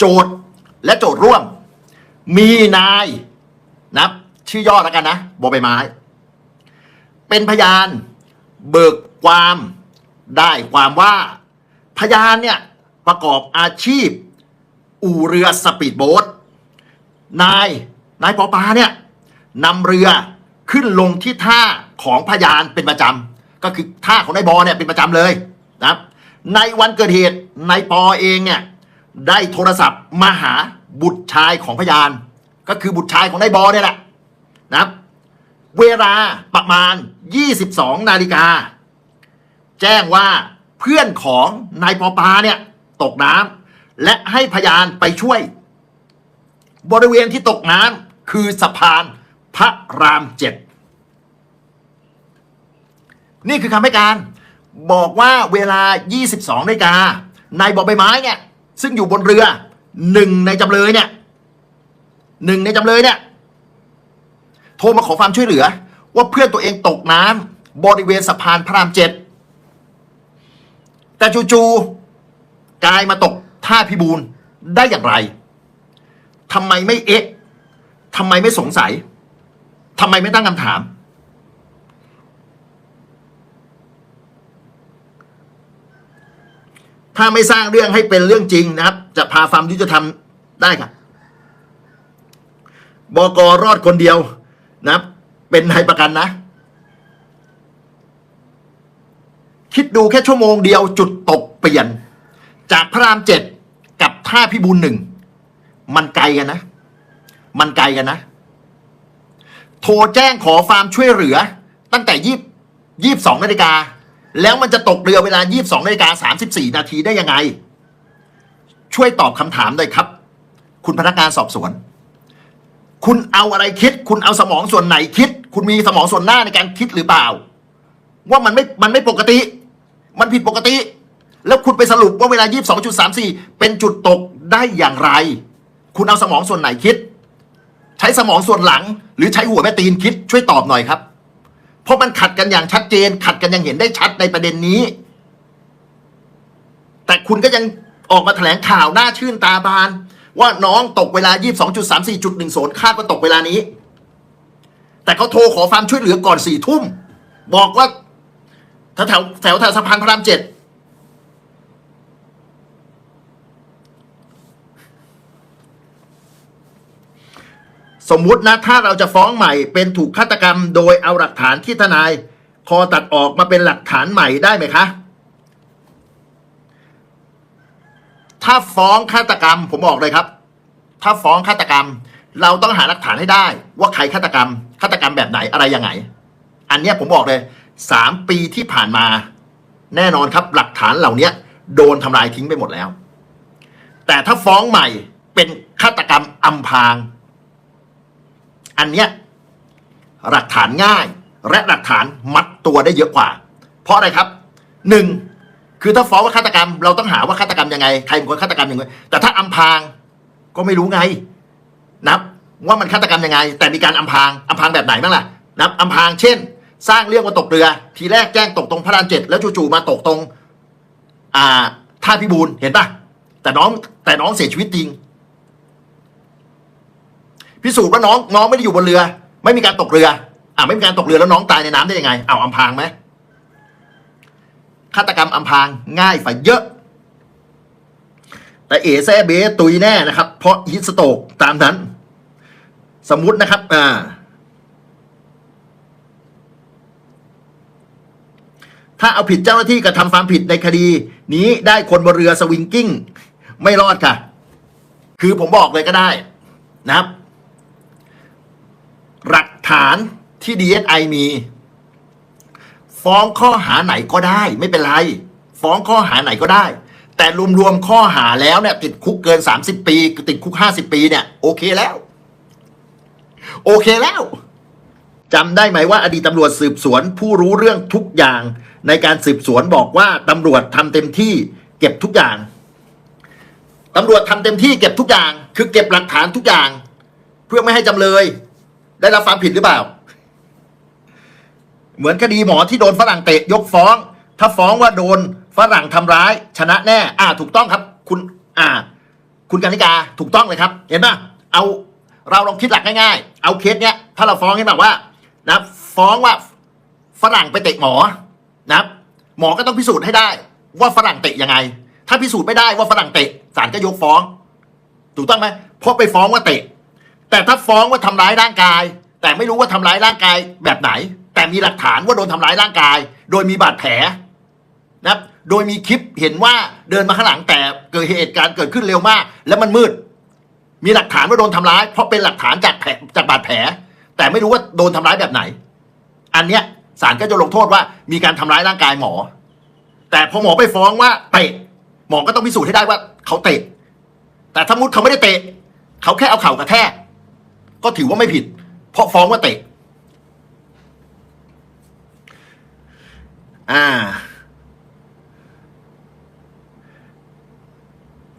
โจทย์และโจทย์ร่วม มีนายนะชื่อย่อแล้วกันนะบอใบไม้ เป็นพยาน เบิกความได้ความว่า พยานเนี่ยประกอบอาชีพ อู่เรือสปีดโบ๊ทนายนายปอปาเนี่ยนำเรือขึ้นลงที่ท่าของพยานเป็นประจำก็คือท่าของนายบอเนี่ยเป็นประจำเลยนะครับในวันเกิดเหตุนายปอเองเนี่ย ได้โทรศัพท์มาหาบุตรชายของพยาน ก็คือบุตรชายของนายบอเนี่ยแหละนะครับ เวลาประมาณ 22 นาฬิกา แจ้งว่าเพื่อนของนายปอปาเนี่ย ตกน้ำและให้พยานไปช่วย บริเวณที่ตกน้ำคือสะพานพระรามเจ็ดนี่คือคำให้การ บอกว่าเวลา 22นาฬิกานายบอใบไม้เนี่ย ซึ่งอยู่บนเรือหนึ่งในจำเลยเนี่ยหนึ่งในจำเลยเนี่ยโทรมาขอความช่วยเหลือ ว่าเพื่อนตัวเองตกน้ำบริเวณสะพานพระรามเจ็ดแต่จู่ๆกายมาตกท่าพิบูลได้อย่างไรทำไมไม่เอ๊ะทำไมไม่สงสัยทำไมไม่ตั้งคำถาม ถ้าไม่สร้างเรื่องให้เป็นเรื่องจริงนะครับ จะพาความยุติธรรมได้ครับบกรอดคนเดียวนะครับ เป็นนายประกันนะ คิดดูแค่ชั่วโมงเดียวจุดตกเปลี่ยน จากพระรามเจ็ดกับท่าพิบูลหนึ่ง มันไกลกันนะ มันไกลกันนะ โทรแจ้งขอความช่วยเหลือ ตั้งแต่ยี่ยี่สองนาฬิกา แล้วมันจะตกเรือเวลายี่สองนาฬิกาสามสิบสี่นาทีได้ยังไง ช่วยตอบคำถามหน่อยครับ คุณพนักงานสอบสวน คุณเอาอะไรคิด คุณเอาสมองส่วนไหนคิด คุณมีสมองส่วนหน้าในการคิดหรือเปล่า ว่ามันไม่มันไม่ปกติ มันผิดปกติ แล้วคุณไปสรุปว่าเวลา 22.34 เป็นจุดตกได้อย่างไร คุณเอาสมองส่วนไหนคิด ใช้สมองส่วนหลัง หรือใช้หัวแม่ตีนคิด ช่วยตอบหน่อยครับ ราะมันขัดกันอย่างชัดเจน ขัดกันอย่างเห็นได้ชัดในประเด็นนี้ แต่คุณก็ยังออกมาแถลงข่าวหน้าชื่นตาบาน ว่าน้องตกเวลา 22.34.10คาดว่าตกเวลานี้ แต่เขาโทรขอความช่วยเหลือก่อนสี่ทุ่ม บอกว่าแถวแถวแถวแถวสะพานพระรามเจ็ด สมมุตินะถ้าเราจะฟ้องใหม่เป็นถูกฆาตกรรม โดยเอาหลักฐานที่ทนาย คอตัดออกมาเป็นหลักฐานใหม่ได้ไหมคะ ถ้าฟ้องฆาตกรรมผมบอกเลยครับ ถ้าฟ้องฆาตกรรม เราต้องหาหลักฐานให้ได้ ว่าใครฆาตกรรมฆาตกรรมแบบไหนอะไรยังไง อันเนี้ยผมบอกเลยสามปีที่ผ่านมา แน่นอนครับหลักฐานเหล่านี้โดนทำลายทิ้งไปหมดแล้ว แต่ถ้าฟ้องใหม่เป็นฆาตกรรมอำพราง อันเนี้ยหลักฐานง่ายและหลักฐานมัดตัวได้เยอะกว่า เพราะอะไรครับหนึ่งคือถ้าฟ้องว่าฆาตกรรม เราต้องหาว่าฆาตกรรมยังไงใครเป็นคนฆาตกรรมยังไงแต่ถ้าอำพรางก็ไม่รู้ไงนับว่ามันฆาตกรรมยังไง แต่มีการอำพรางอำพรางแบบไหนบ้างล่ะนับอำพรางเช่น สร้างเรื่องว่าตกเรือ ทีแรกแจ้งตกตรงพระรามเจ็ดแล้วจู่ๆมาตกตรง อ่าท่าพิบูลเห็นปะแต่น้องแต่น้องเสียชีวิตจริง พิสูจน์ว่าน้องน้องไม่ได้อยู่บนเรือ ไม่มีการตกเรือ อ่าไม่มีการตกเรือแล้วน้องตายในน้ำได้ยังไงเอาอำพางไหมฆาตกรรมอำพางง่ายฝ่าเยอะ แต่เอแซเบตุยแน่นะครับ เพราะฮิตสโตกตามนั้น สมมุตินะครับอ่าถ้าเอาผิดเจ้าหน้าที่กระทำความผิดในคดี นี้ได้คนบนเรือสวิงกิ้ง ไม่รอดค่ะ คือผมบอกเลยก็ได้นะครับ ฐานที่ DSI มี ฟ้องข้อหาไหนก็ได้ ไม่เป็นไร ฟ้องข้อหาไหนก็ได้ แต่รวมๆข้อหาแล้วเนี่ย ติดคุกเกิน 30 ปี ติดคุก 50 ปีเนี่ย โอเคแล้ว โอเคแล้วจำได้ไหมว่าอดีตตำรวจสืบสวน ผู้รู้เรื่องทุกอย่าง ในการสืบสวนบอกว่าตำรวจทำเต็มที่เก็บทุกอย่างตำรวจทำเต็มที่เก็บทุกอย่าง คือเก็บหลักฐานทุกอย่าง เพื่อไม่ให้จำเลย ได้รับความผิดหรือเปล่า เหมือนคดีหมอที่โดนฝรั่งเตะยกฟ้อง ถ้าฟ้องว่าโดนฝรั่งทำร้าย ชนะแน่ อ่า ถูกต้องครับ คุณ อ่า คุณกานิกาถูกต้องเลยครับ เห็นป่ะเอาเราลองคิดหลักง่ายๆ เอาเคสเนี้ย ถ้าเราฟ้องให้แบบว่านะฟ้องว่าฝรั่งไปเตะหมอนะหมอก็ต้องพิสูจน์ให้ได้ ว่าฝรั่งเตะยังไง ถ้าพิสูจน์ไม่ได้ว่าฝรั่งเตะศาลก็ยกฟ้อง ถูกต้องไหมเพราะไปฟ้องว่าเตะ แต่ถ้าฟ้องว่าทำร้ายร่างกาย แต่ไม่รู้ว่าทำร้ายร่างกายแบบไหน แต่มีหลักฐานว่าโดนทำร้ายร่างกาย โดยมีบาดแผลนะครับโดยมีคลิปเห็นว่าเดินมาข้างหลังแต่เกิดเหตุการณ์เกิดขึ้นเร็วมาก แล้วมันมืด มีหลักฐานว่าโดนทำร้าย เพราะเป็นหลักฐานจากแผลจากบาดแผล แต่ไม่รู้ว่าโดนทำร้ายแบบไหน อันเนี้ยศาลก็จะลงโทษว่ามีการทำร้ายร่างกายหมอ แต่พอหมอไปฟ้องว่าเตะหมอก็ต้องพิสูจน์ให้ได้ว่าเขาเตะ แต่ถ้ามุดเขาไม่ได้เตะ เขาแค่เอาเข่ากระแทก ก็ถือว่าไม่ผิด เพราะฟ้องว่าเตะ อ่า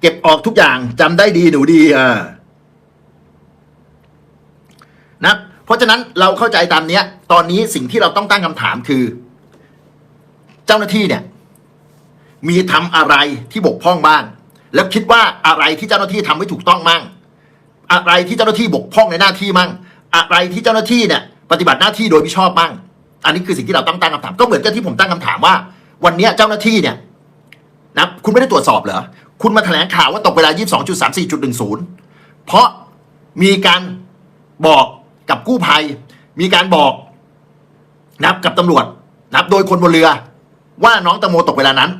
เก็บออกทุกอย่างจำได้ดีหนูดีอ่านะเพราะฉะนั้นเราเข้าใจตามเนี้ย ตอนนี้สิ่งที่เราต้องตั้งคำถามคือ เจ้าหน้าที่เนี่ย มีทำอะไรที่บกพร่องบ้าง แล้วคิดว่าอะไรที่เจ้าหน้าที่ทำไม่ถูกต้องมั่ง อะไรที่เจ้าหน้าที่บกพร่องในหน้าที่มั่ง อะไรที่เจ้าหน้าที่เนี่ยปฏิบัติหน้าที่โดยมิชอบมั่ง อันนี้คือสิ่งที่เราต้องตั้งคำถาม ก็เหมือนกับที่ผมตั้งคำถามว่า วันนี้เจ้าหน้าที่เนี่ยนะคุณไม่ได้ตรวจสอบเหรอ คุณมาแถลงข่าวว่าตกเวลา 22.34.10 เพราะมีการบอกกับกู้ภัย มีการบอกนับกับตำรวจ นับโดยคนบนเรือ ว่าน้องตะโมตกเวลานั้น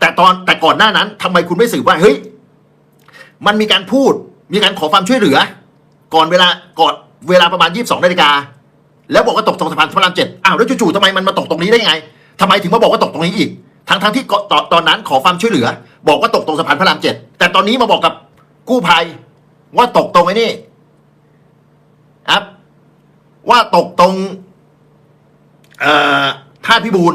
แต่ตอนแต่ก่อนหน้านั้นทำไมคุณไม่สืบว่าเฮ้ยมันมีการพูด มีการขอความช่วยเหลือ ก่อนเวลาก่อนเวลาประมาณ 22นาฬิกาแล้วบอกว่าตกตรงสะพานพระรามเจ็ดอ้าวแล้วจู่ๆทำไมมันมาตกตรงนี้ได้ยังไงทำไมถึงมาบอกว่าตกตรงนี้อีกทั้งทั้งๆที่ก่อนตอนตอนนั้นขอความช่วยเหลือ บอกว่าตกตรงสะพานพระรามเจ็ดแต่ตอนนี้มาบอกกับกู้ภัย ว่าตกตรงไอ้นี่ครับว่าตกตรงเอ่อท่าพิบูล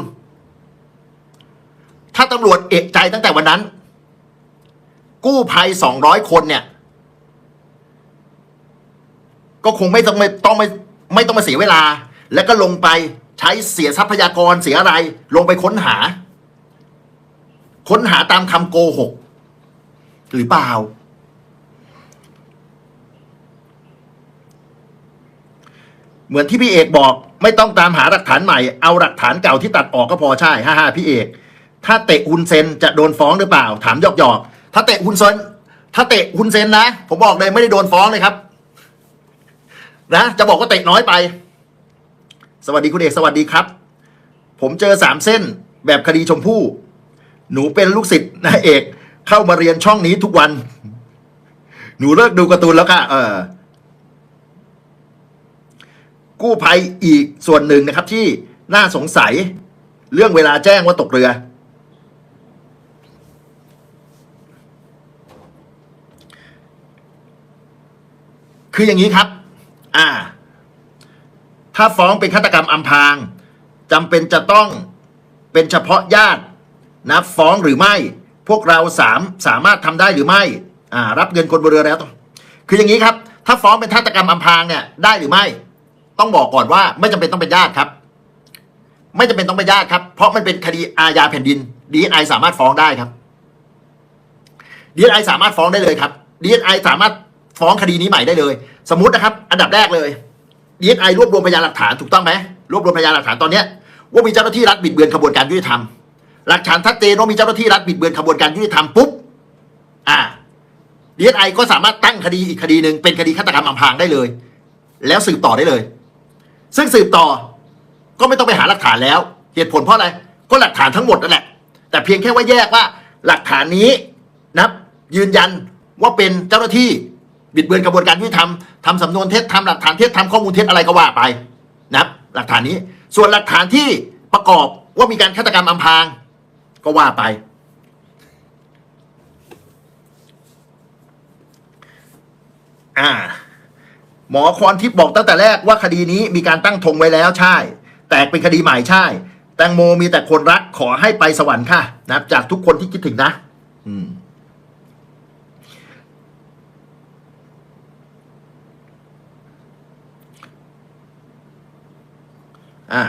ถ้าตำรวจเอกใจตั้งแต่วันนั้น กู้ภัยสองร้อยคนเนี่ย ก็คงไม่ต้องไม่ต้องไม่ไม่ต้องมาเสียเวลา แล้วก็ลงไปใช้เสียทรัพยากรเสียอะไร ลงไปค้นหา ค้นหาตามคำโกหก หรือเปล่า เหมือนที่พี่เอกบอก ไม่ต้องตามหาหลักฐานใหม่ เอาหลักฐานเก่าที่ตัดออกก็พอใช่ฮ่าฮ่าพี่เอก ถ้าเตะฮุนเซนจะโดนฟ้องหรือเปล่า ถามหยอกหยอกถ้าเตะฮุนเซนถ้าเตะฮุนเซนนะ ผมบอกเลยไม่ได้โดนฟ้องเลยครับ นะ จะบอกว่าเตะน้อยไป สวัสดีคุณเอกสวัสดีครับ ผมเจอสามเส้นแบบคดีชมพู่ หนูเป็นลูกศิษย์นายเอก เข้ามาเรียนช่องนี้ทุกวัน หนูเลิกดูการ์ตูนแล้วค่ะ เออ กู้ภัยอีกส่วนหนึ่งนะครับที่น่าสงสัย เรื่องเวลาแจ้งว่าตกเรือคืออย่างนี้ครับ อ่า ถ้าฟ้องเป็นฆาตกรรมอำพรางจำเป็นจะต้องเป็นเฉพาะญาตินะฟ้องหรือไม่ พวกเราสามสามารถทำได้หรือไม่อ่ารับเงินคนบนเรือแล้วต้องคืออย่างนี้ครับ ถ้าฟ้องเป็นฆาตกรรมอำพรางเนี่ยได้หรือไม่ ต้องบอกก่อนว่าไม่จำเป็นต้องเป็นญาติครับ ไม่จำเป็นต้องเป็นญาติครับ เพราะมันเป็นคดีอาญาแผ่นดินดีไอสามารถฟ้องได้ครับดีไอสามารถฟ้องได้เลยครับดีไอสามารถ ฟ้องคดีนี้ใหม่ได้เลย สมมตินะครับ อันดับแรกเลยดีเอไอรวบรวมพยานหลักฐานถูกต้องไหมรวบรวมพยานหลักฐานตอนเนี้ยว่ามีเจ้าหน้าที่รัฐบิดเบือนขบวนการยุติธรรมหลักฐานชัดเจนว่ามีเจ้าหน้าที่รัฐบิดเบือนขบวนการยุติธรรมปุ๊บอ่าดีไอก็สามารถตั้งคดีอีกคดีหนึ่งเป็นคดีฆาตกรรมอำพรางได้เลย แล้วสืบต่อได้เลย ซึ่งสืบต่อก็ไม่ต้องไปหาหลักฐานแล้ว เหตุผลเพราะอะไรก็หลักฐานทั้งหมดนั่นแหละ แต่เพียงแค่ว่าแยกว่าหลักฐานนี้นะยืนยันว่าเป็นเจ้าหน้าที่ บิดเบือนกระบวนการยุติธรรมทำสำนวนเท็จทำหลักฐานเท็จทำข้อมูลเท็จอะไรก็ว่าไปนะครับหลักฐานนี้ส่วนหลักฐานที่ประกอบว่ามีการฆาตกรรมอำพรางก็ว่าไป อ่า หมอคอนทิพย์บอกตั้งแต่แรกว่าคดีนี้มีการตั้งธงไว้แล้วใช่ แตกเป็นคดีใหม่ใช่ แตงโมมีแต่คนรักขอให้ไปสวรรค์ค่ะ นะครับ จากทุกคนที่คิดถึงนะ อืม อ่า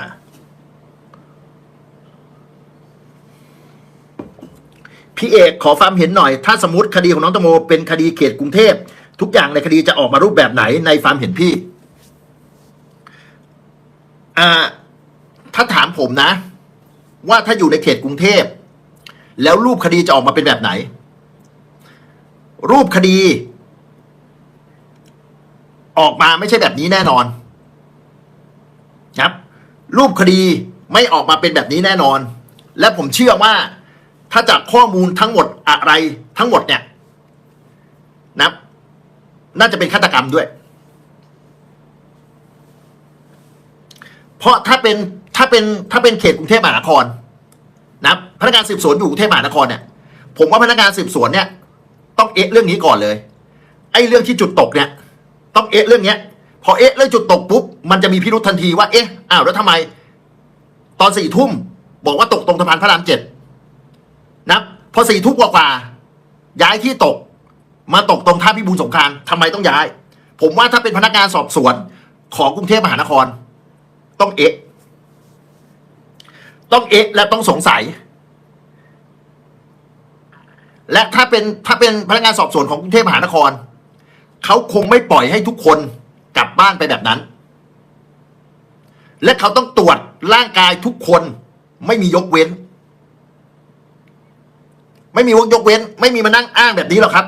พี่เอกขอความเห็นหน่อย ถ้าสมมติคดีของน้องตงโมเป็นคดีเขตกรุงเทพ ทุกอย่างในคดีจะออกมารูปแบบไหนในความเห็นพี่ อ่า ถ้าถามผมนะ ว่าถ้าอยู่ในเขตกรุงเทพ แล้วรูปคดีจะออกมาเป็นแบบไหน รูปคดี ออกมาไม่ใช่แบบนี้แน่นอน รูปคดีไม่ออกมาเป็นแบบนี้แน่นอน และผมเชื่อว่าถ้าจากข้อมูลทั้งหมดอะไรทั้งหมดเนี่ยนะน่าจะเป็นฆาตกรรมด้วย เพราะถ้าเป็นถ้าเป็นถ้าเป็นเขตกรุงเทพมหานครนะพนักงานสืบสวนอยู่กรุงเทพมหานครเนี่ย ผมว่าพนักงานสืบสวนเนี่ย ต้องเอะเรื่องนี้ก่อนเลย ไอ้เรื่องที่จุดตกเนี่ย ต้องเอะเรื่องเนี้ย พอเอ๊ะเรื่องจุดตกปุ๊บมันจะมีพิรุษทันทีว่าเอ๊ะอ้าวแล้วทำไม ตอนสี่ทุ่มบอกว่าตกตรงสะพานพระรามเจ็ดนะพอสี่ทุ่มกว่าๆย้ายที่ตก มาตกตรงท่าพิบูลสงครามทำไมต้องย้าย ผมว่าถ้าเป็นพนักงานสอบสวนของกรุงเทพมหานคร ต้องเอ๊ะ ต้องเอ๊ะและต้องสงสัย และถ้าเป็นถ้าเป็นพนักงานสอบสวนของกรุงเทพมหานครเขาคงไม่ปล่อยให้ทุกคน กลับบ้านไปแบบนั้น และเขาต้องตรวจร่างกายทุกคนไม่มียกเว้น ไม่มียกเว้น ไม่มีมานั่งอ้างแบบนี้หรอกครับ